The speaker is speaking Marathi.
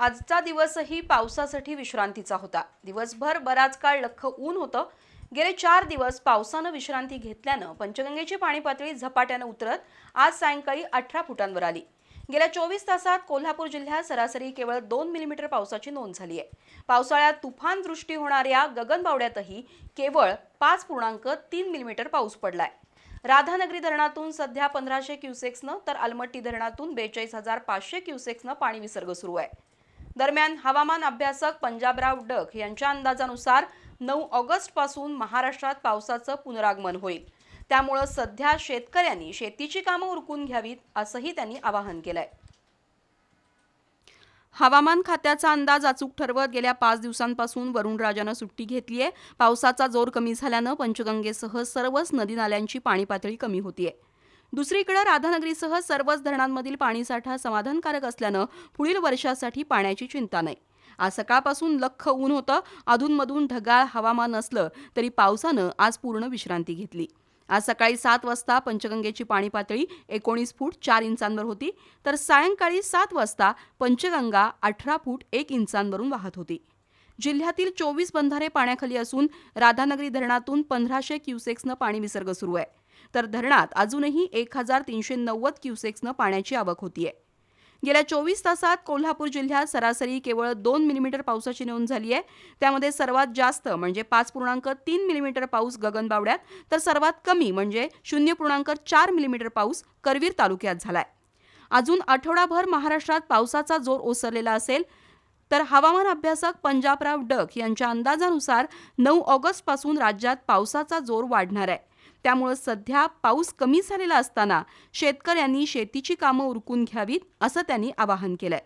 आजचा दिवसही पावसासाठी विश्रांतीचा होता. दिवसभर बराच काळ लख ऊन होतं. गेले चार दिवस पावसानं विश्रांती घेतल्यानं पंचगंगेची पाणी पातळी झपाट्यानं उतरत आज सायंकाळी अठरा फुटांवर आली. गेल्या चोवीस तासात कोल्हापूर जिल्ह्यात सरासरी केवळ दोन मिलीमीटर पावसाची नोंद झाली आहे. पावसाळ्यात तुफान दृष्टी होणाऱ्या गगनबावड्यातही केवळ पाच पूर्णांक तीन मिलीमीटर पाऊस पडलाय. राधानगरी धरणातून सध्या पंधराशे क्युसेक्सनं तर अलमट्टी धरणातून बेचाळीस हजार पाचशे क्युसेक्सनं पाणी विसर्ग सुरू आहे. दरम्यान हवामान अभ्यासक पंजाबराव डक यांच्या अंदाजानुसार नऊ ऑगस्टपासून महाराष्ट्रात पावसाचं पुनरागमन होईल. त्यामुळं सध्या शेतकऱ्यांनी शेतीची कामं उरकून घ्यावीत असंही त्यांनी आवाहन केलंय. हवामान खात्याचा अंदाज अचूक ठरवत गेल्या पाच दिवसांपासून वरुणराजानं सुट्टी घेतली आहे पावसाचा जोर कमी झाल्यानं पंचगंगेसह सर्वच नदी नाल्यांची पाणी पातळी कमी होतीये. दुसरीकडे राधानगरीसह सर्वच धरणांमधील पाणीसाठा समाधानकारक असल्यानं पुढील वर्षासाठी पाण्याची चिंता नाही. आज सकाळपासून लख्ख ऊन होतं. अधूनमधून ढगाळ हवामान असलं तरी पावसानं आज पूर्ण विश्रांती घेतली. आज सकाळी सात वाजता पंचगंगेची पाणी पातळी एकोणीस फूट चार इंचांवर होती. तर सायंकाळी सात वाजता पंचगंगा अठरा फूट एक इंचांवरून वाहत होती. जिल्ह्यातील चोवीस बंधारे पाण्याखाली असून राधानगरी धरणातून पंधराशे क्युसेक्सनं पाणी विसर्ग सुरू आहे. तर धरणात अजूनही एक हजार तीनशे नव्वद क्युसेक्सनं पाण्याची आवक होतीये. गेल्या चोवीस तासात कोल्हापूर जिल्ह्यात सरासरी केवळ दोन मिलीमीटर पावसाची नोंद झाली आहे त्यामध्ये सर्वात जास्त म्हणजे पाच पूर्णांक तीन मिलीमीटर पाऊस गगनबावड्यात तर सर्वात कमी म्हणजे शून्य पूर्णांक चार मिलीमीटर पाऊस करवीर तालुक्यात झालाय. अजून आठवडाभर महाराष्ट्रात पावसाचा जोर ओसरलेला असेल तर हवामान अभ्यासक पंजाबराव डक यांच्या अंदाजानुसार नऊ ऑगस्टपासून राज्यात पावसाचा जोर वाढणार आहे. त्यामुळं सध्या पाऊस कमी झालेला असताना शेतकऱ्यांनी शेतीची कामं उरकून घ्यावीत असं त्यांनी आवाहन केलंय.